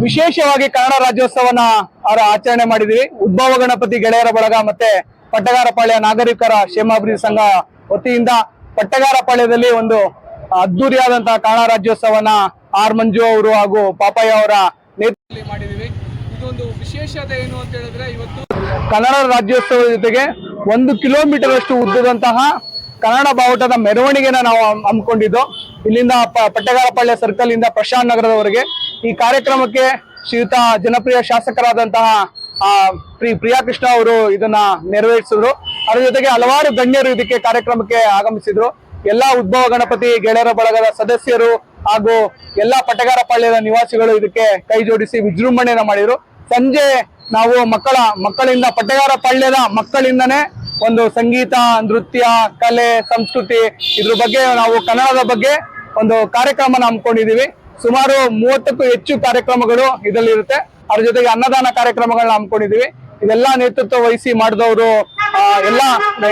ವಿಶೇಷವಾಗಿ ಕನ್ನಡ ರಾಜ್ಯೋತ್ಸವನ ಅವರ ಆಚರಣೆ ಮಾಡಿದ್ವಿ ಉದ್ಭವ ಗಣಪತಿ ಗೆಳೆಯರ ಬಳಗ ಮತ್ತೆ ಪಟ್ಟಗಾರಪಾಳ್ಯ ನಾಗರಿಕರ ಕ್ಷೇಮಾಭಿವೃದ್ಧಿ ಸಂಘ ವತಿಯಿಂದ ಪಟ್ಟಗಾರಪಾಳ್ಯದಲ್ಲಿ ಒಂದು ಅದ್ದೂರಿಯಾದಂತಹ ಕನ್ನಡ ರಾಜ್ಯೋತ್ಸವನ ಆರ್ ಮಂಜು ಅವರು ಹಾಗೂ ಪಾಪಯ್ಯ ಅವರ ನೇತೃತ್ವದಲ್ಲಿ ಮಾಡಿದೀವಿ ಇದೊಂದು ವಿಶೇಷತೆ ಏನು ಅಂತ ಹೇಳಿದ್ರೆ ಇವತ್ತು ಕನ್ನಡ ರಾಜ್ಯೋತ್ಸವದ ಜೊತೆಗೆ ಒಂದು ಕಿಲೋಮೀಟರ್ ಅಷ್ಟು ಉದ್ದದಂತಹ ಕನ್ನಡ ಬಾವುಟದ ಮೆರವಣಿಗೆನ ನಾವು ಹಮ್- ಹಮ್ಮಿಕೊಂಡಿದ್ದು. ಇಲ್ಲಿಂದ ಪಟ್ಟಗಾರಪಾಳ್ಯ ಸರ್ಕಲ್ ಇಂದ ಪ್ರಶಾಂತ್ ನಗರದವರೆಗೆ ಈ ಕಾರ್ಯಕ್ರಮಕ್ಕೆ ಶ್ರೀಯುತ ಜನಪ್ರಿಯ ಶಾಸಕರಾದಂತಹ ಆ, ಪ್ರಿ ಪ್ರಿಯಾ ಕೃಷ್ಣ ಅವರು ಇದನ್ನ ನೆರವೇರಿಸಿದ್ರು. ಅದರ ಜೊತೆಗೆ ಹಲವಾರು ಗಣ್ಯರು ಇದಕ್ಕೆ ಕಾರ್ಯಕ್ರಮಕ್ಕೆ ಆಗಮಿಸಿದ್ರು. ಎಲ್ಲಾ ಉದ್ಭವ ಗಣಪತಿ ಗೆಳೆಯರ ಬಳಗದ ಸದಸ್ಯರು ಹಾಗೂ ಎಲ್ಲಾ ಪಟ್ಟಗಾರಪಾಳ್ಯದ ನಿವಾಸಿಗಳು ಇದಕ್ಕೆ ಕೈ ಜೋಡಿಸಿ ವಿಜೃಂಭಣೆಯನ್ನ ಮಾಡಿದ್ರು. ಸಂಜೆ ನಾವು ಮಕ್ಕಳ ಮಕ್ಕಳಿಂದ ಪಟ್ಟಗಾರಪಾಳ್ಯದ ಮಕ್ಕಳಿಂದನೇ ಒಂದು ಸಂಗೀತ ನೃತ್ಯ ಕಲೆ ಸಂಸ್ಕೃತಿ ಇದ್ರ ಬಗ್ಗೆ ನಾವು ಕನ್ನಡದ ಬಗ್ಗೆ ಒಂದು ಕಾರ್ಯಕ್ರಮನ ಹಮ್ಮಿಕೊಂಡಿದೀವಿ ಸುಮಾರು ಮೂವತ್ತಕ್ಕೂ ಹೆಚ್ಚು ಕಾರ್ಯಕ್ರಮಗಳು ಇದರಲ್ಲಿ ಇರುತ್ತೆ ಅದ್ರ ಜೊತೆಗೆ ಅನ್ನದಾನ ಕಾರ್ಯಕ್ರಮಗಳನ್ನ ಹಮ್ಮಿಕೊಂಡಿದೀವಿ ಇದೆಲ್ಲಾ ನೇತೃತ್ವ ವಹಿಸಿ ಮಾಡಿದವರು ಎಲ್ಲಾ,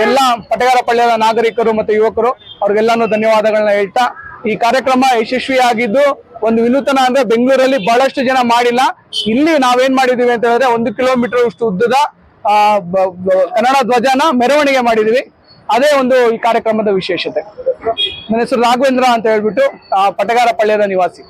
ಎಲ್ಲ ಪಟಗಾರ ಪಳ್ಳಿಯ ನಾಗರಿಕರು ಮತ್ತು ಯುವಕರು, ಅವ್ರಿಗೆಲ್ಲಾನು ಧನ್ಯವಾದಗಳನ್ನ ಹೇಳ್ತಾ, ಈ ಕಾರ್ಯಕ್ರಮ ಯಶಸ್ವಿಯಾಗಿದ್ದು ಒಂದು ವಿನೂತನ ಅಂದ್ರೆ ಬೆಂಗಳೂರಲ್ಲಿ ಬಹಳಷ್ಟು ಜನ ಮಾಡಿಲ್ಲ. ಇಲ್ಲಿ ನಾವೇನ್ ಮಾಡಿದೀವಿ ಅಂತ ಹೇಳಿದ್ರೆ ಒಂದು ಕಿಲೋಮೀಟರ್ ಅಷ್ಟು ಉದ್ದದ ಕನ್ನಡ ಧ್ವಜನ ಮೆರವಣಿಗೆ ಮಾಡಿದೀವಿ. ಅದೇ ಒಂದು ಈ ಕಾರ್ಯಕ್ರಮದ ವಿಶೇಷತೆ. ನನ್ನ ಹೆಸರು ರಾಘವೇಂದ್ರ ಅಂತ ಹೇಳ್ಬಿಟ್ಟು ಪಟಗಾರ ಪಳ್ಳ್ಯದ ನಿವಾಸಿ.